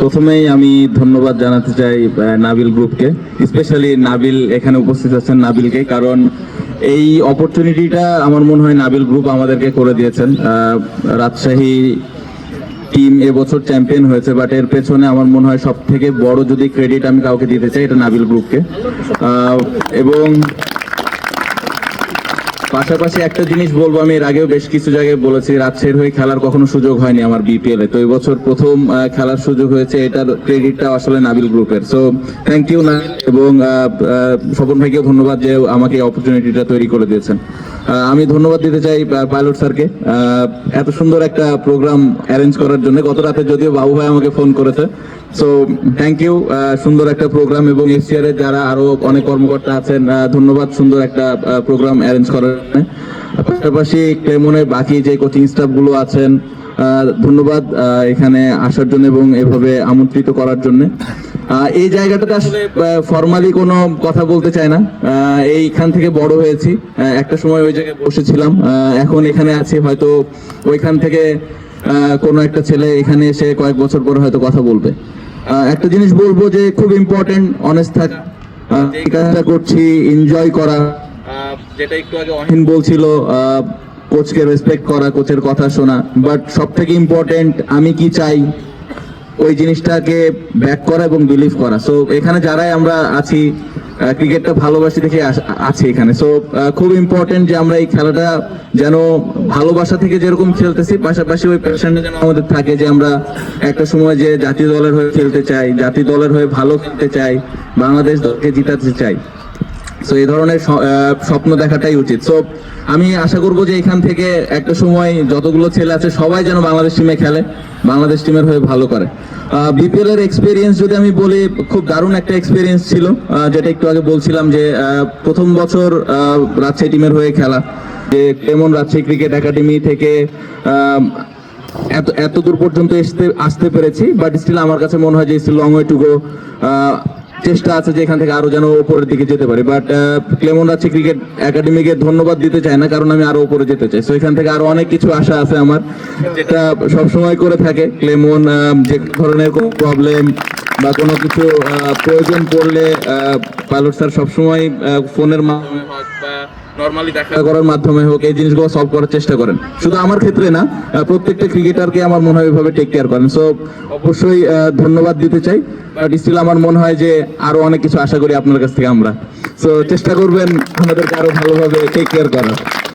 প্রথমেই আমি ধন্যবাদ জানাতে চাই নাবিল গ্রুপকে। স্পেশালি নাবিল এখানে উপস্থিত আছেন নাবিলকে, কারণ এই অপরচুনিটিটা আমার মনে হয় নাবিল গ্রুপ আমাদেরকে করে দিয়েছেন। রাজশাহী টিম এবছর চ্যাম্পিয়ন হয়েছে বাট এর পেছনে আমার মনে হয় সব থেকে বড় যদি ক্রেডিট আমি কাউকে দিতে চাই, এটা নাবিল গ্রুপকে। এবং পাশাপাশি একটা জিনিস বলব, আমি এর আগেও বেশ কিছু জায়গায় বলেছি রাজশাহীর হয়ে খেলার কখনো সুযোগ হয়নি আমার বিপিএল এ। তো এই বছর প্রথম খেলার সুযোগ হয়েছে, এটার ক্রেডিটটা আসলে নাবিল গ্রুপের। সো থ্যাংক ইউ নাবিল, এবং স্বপন ভাইকেও ধন্যবাদ যে আমাকে অপরচুনিটিটা তৈরি করে দিয়েছেন। আমি ধন্যবাদ দিতে চাই পাইলট স্যারকে। এত সুন্দর একটা প্রোগ্রাম অ্যারেঞ্জ করার জন্য, গত রাতে যদিও বাবু ভাই আমাকে ফোন করেছে। সো থ্যাংক ইউ সুন্দর একটা প্রোগ্রাম এবং এর যারা আরও অনেক কর্মকর্তা আছেন ধন্যবাদ, সুন্দর একটা প্রোগ্রাম অ্যারেঞ্জ করার পাশাপাশি ক্লেমনের বাকি যে কোচিং স্টাফগুলো আছেন ধন্যবাদ এখানে আসার জন্য এবং এভাবে আমন্ত্রিত করার জন্য। এই জায়গাটাতে আসলে ফর্মালি কোনো কথা বলতে চাই না। এইখান থেকে বড় হয়েছি। একটা সময় ওই জায়গায় বসেছিলাম। এখন এখানে আছি, হয়তো ওইখান থেকে কোনো একটা ছেলে এখানে এসে কয়েক বছর পরে হয়তো কথা বলবে। একটা জিনিস বলব যে খুব ইম্পর্টেন্ট অনেস্ট থাক। করছি এনজয় করা। যেটা একটু আগে অহিন বলছিল কোচকে রেসপেক্ট করা, কোচের কথা শোনা। বাট সব থেকে ইম্পর্টেন্ট আমি কি চাই ওই জিনিসটাকে ব্যাক করা এবং বিলিভ করা। সো এখানে যারাই আমরা আছি ক্রিকেটটা ভালোবাসি আস- আছি এখানে। সো খুব ইম্পর্টেন্ট যে আমরা এই খেলাটা যেন ভালোবাসা থেকে যেরকম খেলতেছি, পাশাপাশি ওই প্যাশনটা যেন আমাদের থাকে যে আমরা একটা সময় যে জাতীয় দলের হয়ে খেলতে চাই, জাতীয় দলের হয়ে ভালো খেলতে চাই, বাংলাদেশ দলকে জিতাতে চাই। সো এই ধরনের স্বপ্ন দেখাটাই উচিত। সো আমি আশা করব যে এখান থেকে একটা সময় যতগুলো ছেলে আছে, সবাই যেন বাংলাদেশ টিমে খেলে, বাংলাদেশ টিমের হয়ে ভালো করে। বিপিএল এর এক্সপিরিয়েন্স যদি আমি বলি, খুব দারুণ একটা এক্সপিরিয়েন্স ছিল। যেটা একটু আগে বলছিলাম যে প্রথম বছর রাজশাহী টিমের হয়ে খেলা। যে কেমন রাজশাহী ক্রিকেট একাডেমি থেকে এত এত দূর পর্যন্ত আসতে আসতে পেরেছি। বাট স্টিল আমার কাছে মনে হয় যে still long way to go চেষ্টা আছে যে এখান থেকে আরও যেন উপরের দিকে যেতে পারি বাট ক্লেমন রাজ্যে ক্রিকেট একাডেমিকে ধন্যবাদ দিতে চাই না, কারণ আমি আরও উপরে যেতে চাই। সো এখান থেকে আরও অনেক কিছু আশা আছে আমার। যেটা সবসময় করে থাকে ক্লেমন যে ধরনের কোনো প্রবলেম বা কোনো কিছু প্রয়োজন পড়লে পাইলট স্যার সবসময় ফোনের মাধ্যমে নর্মালি দেখা করার মাধ্যমে হোক এই জিনিসগুলো সলভ করার চেষ্টা করেন। শুধু আমার ক্ষেত্রে না প্রত্যেকটা ক্রিকেটারকে আমার মনে হয় এভাবে টেক কেয়ার করেন। সো অবশ্যই ধন্যবাদ দিতে চাই। বাট স্টিল আমার মনে হয় যে আরও অনেক কিছু আশা করি আপনার কাছ থেকে আমরা। সো চেষ্টা করবেন আমাদেরকে আরও ভালোভাবে টেক কেয়ার করার।